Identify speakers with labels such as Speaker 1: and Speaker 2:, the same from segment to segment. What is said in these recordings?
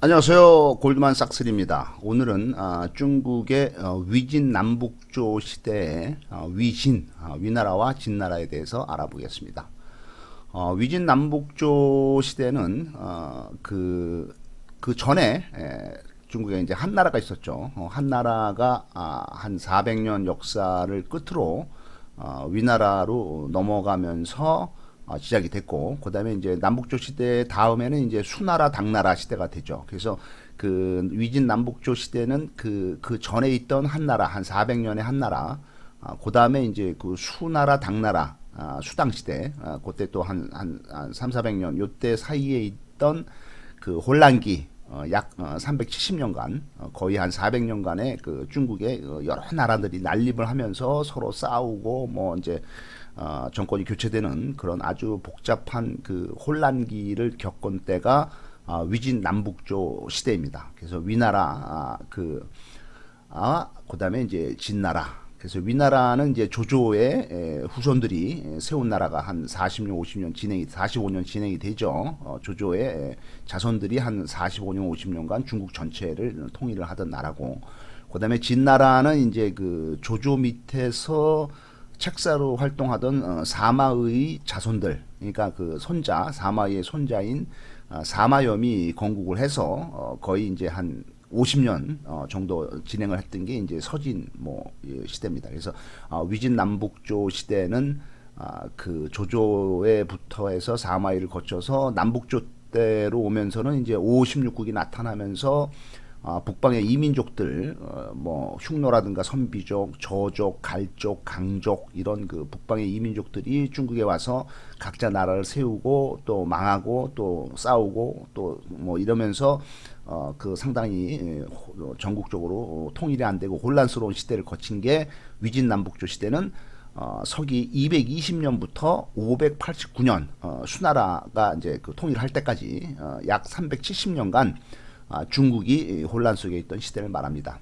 Speaker 1: 안녕하세요. 골드만삭스입니다. 오늘은 아, 중국의 어, 위진 남북조 시대의 어, 위진, 아, 위나라와 진나라에 대해서 알아보겠습니다. 어, 위진 남북조 시대는 어, 그, 그 전에 에, 중국에 이제 한 나라가 있었죠. 어, 한 나라가 아, 한 400년 역사를 끝으로 어, 위나라로 넘어가면서 어, 시작이 됐고 그다음에 이제 남북조 시대 다음에는 이제 수나라 당나라 시대가 되죠. 그래서 그 위진 남북조 시대는 그그 전에 있던 한 나라 한 400년의 한 나라 아, 그 다음에 이제 그 수나라 당나라 아, 수당 시대 아, 그때 또 한 한 한 3, 400년 요때 사이에 있던 그 혼란기 어, 약 어, 370년간 어, 거의 한 400년간의 그 중국의 어, 여러 나라들이 난립을 하면서 서로 싸우고 뭐 이제 어, 정권이 교체되는 그런 아주 복잡한 그 혼란기를 겪은 때가 아, 위진 남북조 시대입니다. 그래서 위나라 아, 그 아, 그다음에 이제 진나라. 그래서 위나라는 이제 조조의 에, 후손들이 에, 세운 나라가 한 40년, 50년 진행이 45년 진행이 되죠. 어, 조조의 에, 자손들이 한 45년, 50년간 중국 전체를 통일을 하던 나라고. 그다음에 진나라는 이제 그 조조 밑에서 책사로 활동하던 어, 사마의 자손들, 그러니까 그 손자, 사마의 손자인 어, 사마염이 건국을 해서 어, 거의 이제 한 50년 어, 정도 진행을 했던 게 이제 서진 뭐 예, 시대입니다. 그래서 어, 위진 남북조 시대는 아, 그 조조에부터 해서 사마이를 거쳐서 남북조 때로 오면서는 이제 56국이 나타나면서 아, 북방의 이민족들 어, 뭐 흉노라든가 선비족, 저족, 갈족, 강족 이런 그 북방의 이민족들이 중국에 와서 각자 나라를 세우고 또 망하고 또 싸우고 또 뭐 이러면서 어, 그 상당히 예, 호- 어, 전국적으로 어, 통일이 안 되고 혼란스러운 시대를 거친 게 위진 남북조 시대는 어, 서기 220년부터 589년 어, 수나라가 이제 그 통일할 때까지 어, 약 370년간 아, 중국이 혼란 속에 있던 시대를 말합니다.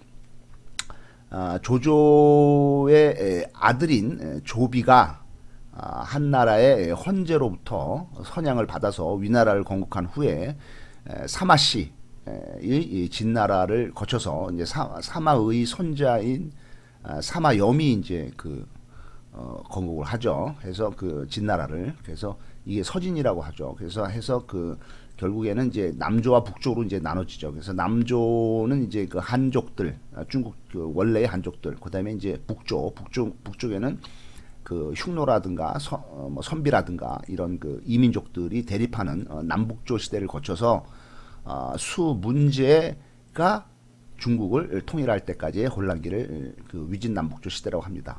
Speaker 1: 아, 조조의 에, 아들인 에, 조비가 아, 한나라의 헌제로부터 선양을 받아서 위나라를 건국한 후에 에, 사마씨 에, 이, 이 진나라를 거쳐서 이제 사, 사마의 손자인 아, 사마염이 이제 그 어, 건국을 하죠. 해서 그 진나라를 그래서 이게 서진이라고 하죠. 그래서 해서 그 결국에는 이제 남조와 북조로 이제 나눠지죠. 그래서 남조는 이제 그 한족들, 아, 중국 그 원래의 한족들, 그다음에 이제 북조, 북쪽 북쪽에는 그 흉노라든가 서, 어, 뭐 선비라든가 이런 그 이민족들이 대립하는 어, 남북조 시대를 거쳐서 어, 수 문제가 중국을 통일할 때까지의 혼란기를 그 위진 남북조 시대라고 합니다.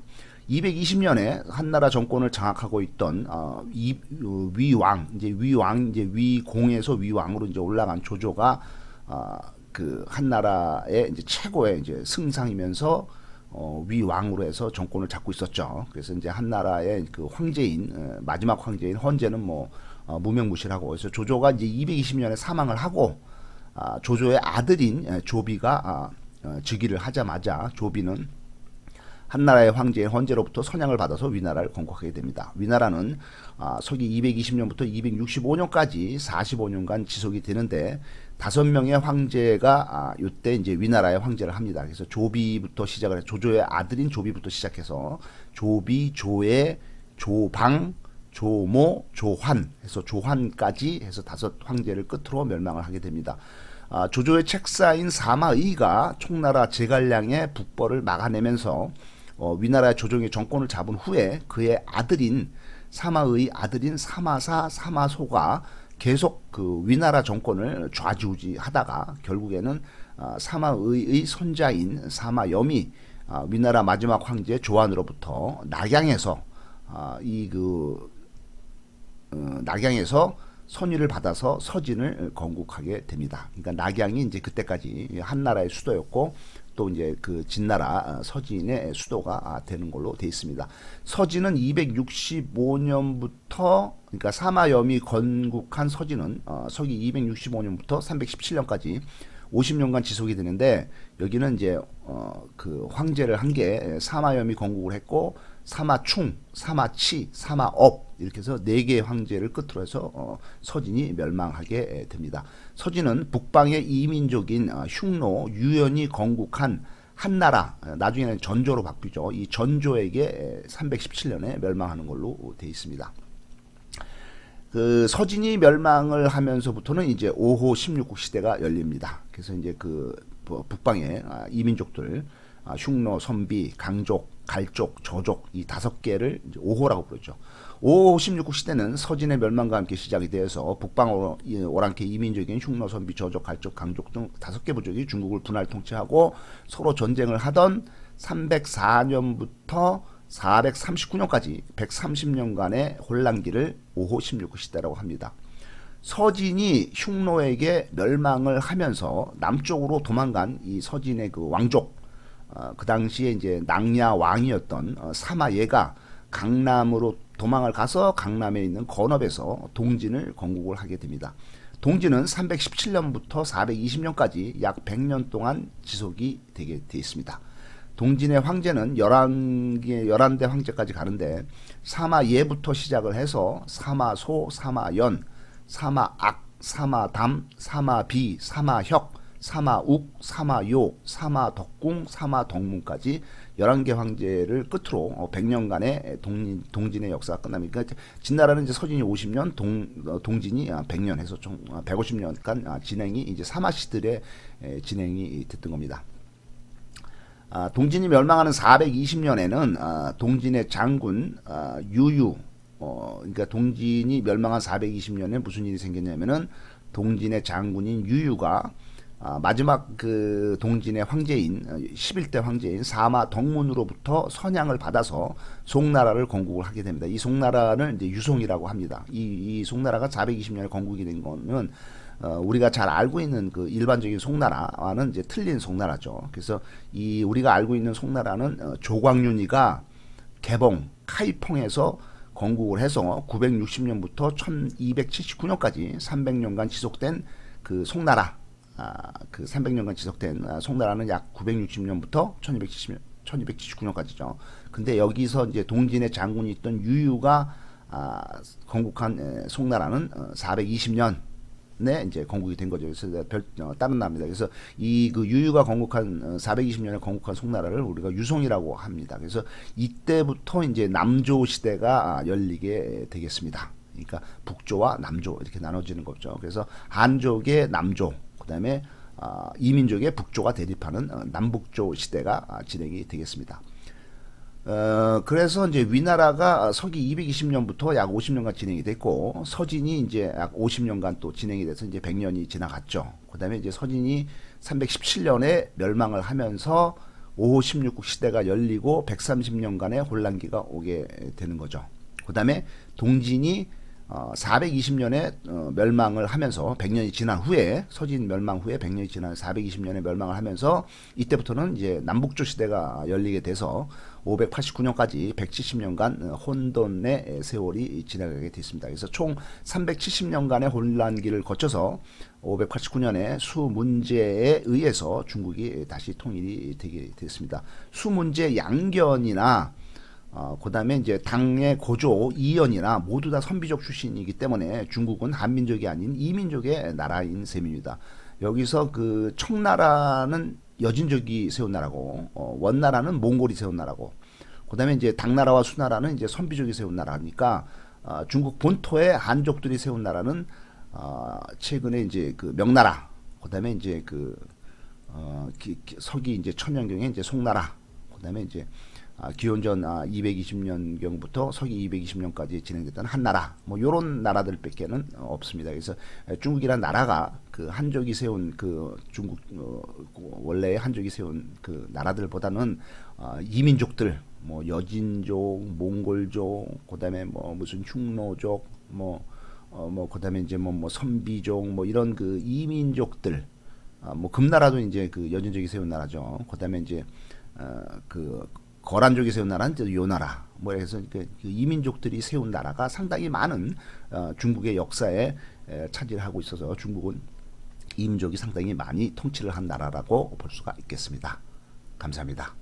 Speaker 1: 220년에 한나라 정권을 장악하고 있던 어, 이, 어, 위왕 이제 위왕 이제 위공에서 위왕으로 이제 올라간 조조가 어, 그 한나라의 이제 최고의 이제 승상이면서 어, 위왕으로 해서 정권을 잡고 있었죠. 그래서 이제 한나라의 그 황제인 어, 마지막 황제인 헌제는 뭐 어, 무명무실하고 그래서 조조가 이제 220년에 사망을 하고 아, 조조의 아들인 에, 조비가 아, 어, 즉위를 하자마자 조비는 한나라의 황제의 헌제로부터 선양을 받아서 위나라를 건국하게 됩니다. 위나라는 아, 서기 220년부터 265년까지 45년간 지속이 되는데 다섯 명의 황제가 아, 이때 이제 위나라의 황제를 합니다. 그래서 조비부터 시작을 해 조조의 아들인 조비부터 시작해서 조비, 조의, 조방, 조모, 조환 해서 조환까지 해서 다섯 황제를 끝으로 멸망을 하게 됩니다. 아, 조조의 책사인 사마의가 총나라 제갈량의 북벌을 막아내면서 어, 위나라의 조정의 정권을 잡은 후에 그의 아들인 사마의 아들인 사마사 사마소가 계속 그 위나라 정권을 좌지우지하다가 결국에는 아, 사마의의 손자인 사마염이 아, 위나라 마지막 황제 조안으로부터 낙양에서 아, 이그 어, 낙양에서 선위를 받아서 서진을 건국하게 됩니다. 그러니까 낙양이 이제 그때까지 한나라의 수도였고 또 이제 그 진나라 어, 서진의 수도가 아, 되는 걸로 돼 있습니다. 서진은 265년부터 그러니까 사마염이 건국한 서진은 어, 서기 265년부터 317년까지 50년간 지속이 되는데 여기는 이제 어, 그 황제를 한게 사마염이 건국을 했고 사마충, 사마치, 사마업 이렇게 해서 네 개의 황제를 끝으로 해서 어, 서진이 멸망하게 됩니다. 서진은 북방의 이민족인 어, 흉노, 유연이 건국한 한나라 어, 나중에는 전조로 바뀌죠. 이 전조에게 317년에 멸망하는 걸로 되어 있습니다. 그 서진이 멸망을 하면서부터는 이제 5호 16국 시대가 열립니다. 그래서 이제 그뭐 북방의 아, 이민족들 아, 흉노, 선비, 강족, 갈족, 저족 이 다섯 개를 이제 5호라고 부르죠. 5호 16국 시대는 서진의 멸망과 함께 시작이 되어서 북방 오- 이 오랑캐 이민족인 흉노, 선비, 저족, 갈족, 강족 등 다섯 개 부족이 중국을 분할 통치하고 서로 전쟁을 하던 304년부터 439년까지 130년간의 혼란기를 5호 16국 시대라고 합니다. 서진이 흉노에게 멸망을 하면서 남쪽으로 도망간 이 서진의 그 왕족, 어, 그 당시에 이제 낭야 왕이었던 어, 사마예가 강남으로 도망을 가서 강남에 있는 건업에서 동진을 건국을 하게 됩니다. 동진은 317년부터 420년까지 약 100년 동안 지속이 되게 돼 있습니다. 동진의 황제는 11개, 11대 황제까지 가는데 사마예부터 시작을 해서 사마소, 사마연, 사마악, 사마담, 사마비, 사마혁, 사마욱, 사마요, 사마덕궁, 사마덕문까지 11개 황제를 끝으로 어, 100년간의 동, 동진의 역사가 끝납니다. 그러니까 진나라는 이제 서진이 50년, 동, 어, 동진이 100년 해서 총 150년간 진행이 이제 사마시들의 에, 진행이 됐던 겁니다. 아, 동진이 멸망하는 420년에는 아, 동진의 장군 아, 유유 어, 그러니까 동진이 멸망한 420년에 무슨 일이 생겼냐면은 동진의 장군인 유유가 아, 마지막 그 동진의 황제인 어, 11대 황제인 사마 덕문으로부터 선양을 받아서 송나라를 건국을 하게 됩니다. 이 송나라는 이제 유송이라고 합니다. 이, 이 송나라가 420년에 건국이 된 거는 어, 우리가 잘 알고 있는 그 일반적인 송나라와는 이제 틀린 송나라죠. 그래서 이 우리가 알고 있는 송나라는 어, 조광윤이가 개봉 카이퐁에서 건국을 해서 960년부터 1279년까지 300년간 지속된 그 송나라 아, 그 300년간 지속된 아, 송나라는 약 960년부터 1270년 1279년까지죠. 근데 여기서 이제 동진의 장군이 있던 유유가 아, 건국한 에, 송나라는 어, 420년 네, 이제 건국이 된 거죠. 그래서 별 어, 다른 나라입니다. 그래서 이 그 유유가 건국한 어, 420년에 건국한 송나라를 우리가 유송이라고 합니다. 그래서 이때부터 이제 남조 시대가 아, 열리게 되겠습니다. 그러니까 북조와 남조 이렇게 나눠지는 거죠. 그래서 한족의 남조, 그다음에 아, 이민족의 북조가 대립하는 어, 남북조 시대가 아, 진행이 되겠습니다. 어, 그래서 이제 위나라가 서기 220년부터 약 50년간 진행이 됐고 서진이 이제 약 50년간 또 진행이 돼서 이제 100년이 지나갔죠. 그다음에 이제 서진이 317년에 멸망을 하면서 5호 16국 시대가 열리고 130년간의 혼란기가 오게 되는 거죠. 그다음에 동진이 어, 420년에 어, 멸망을 하면서 100년이 지난 후에 서진 멸망 후에 100년이 지난 420년에 멸망을 하면서 이때부터는 이제 남북조 시대가 열리게 돼서 589년까지 170년간 어, 혼돈의 세월이 지나가게 됐습니다. 그래서 총 370년간의 혼란기를 거쳐서 589년에 수 문제에 의해서 중국이 다시 통일이 되게 됐습니다. 수 문제 양견이나 어, 그 다음에 이제 당의 고조 이연이나 모두 다 선비족 출신이기 때문에 중국은 한민족이 아닌 이민족의 나라인 셈입니다. 여기서 그 청나라는 여진족이 세운 나라고, 어, 원나라는 몽골이 세운 나라고, 그 다음에 이제 당나라와 수나라는 이제 선비족이 세운 나라니까, 어, 중국 본토의 한족들이 세운 나라는, 어, 최근에 이제 그 명나라, 그 다음에 이제 그, 어, 기, 기, 서기 이제 천년경에 이제 송나라, 그 다음에 이제 아, 기원전 아, 220년경부터 서기 220년까지 진행됐던 한나라 뭐 요런 나라들밖에는 없습니다. 그래서 중국이란 나라가 그 한족이 세운 그 중국 어, 원래 한족이 세운 그 나라들보다는 어, 이민족들 뭐 여진족, 몽골족, 그다음에 뭐 무슨 흉노족 뭐 어, 뭐 그 다음에 이제 뭐, 뭐 선비족 뭐 이런 그 이민족들 아, 뭐 금나라도 이제 그 여진족이 세운 나라죠. 그 다음에 이제 어, 그 거란족이 세운 나라는 요 나라. 뭐 해서 그, 그 이민족들이 세운 나라가 상당히 많은 어, 중국의 역사에 에, 차지를 하고 있어서 중국은 이민족이 상당히 많이 통치를 한 나라라고 볼 수가 있겠습니다. 감사합니다.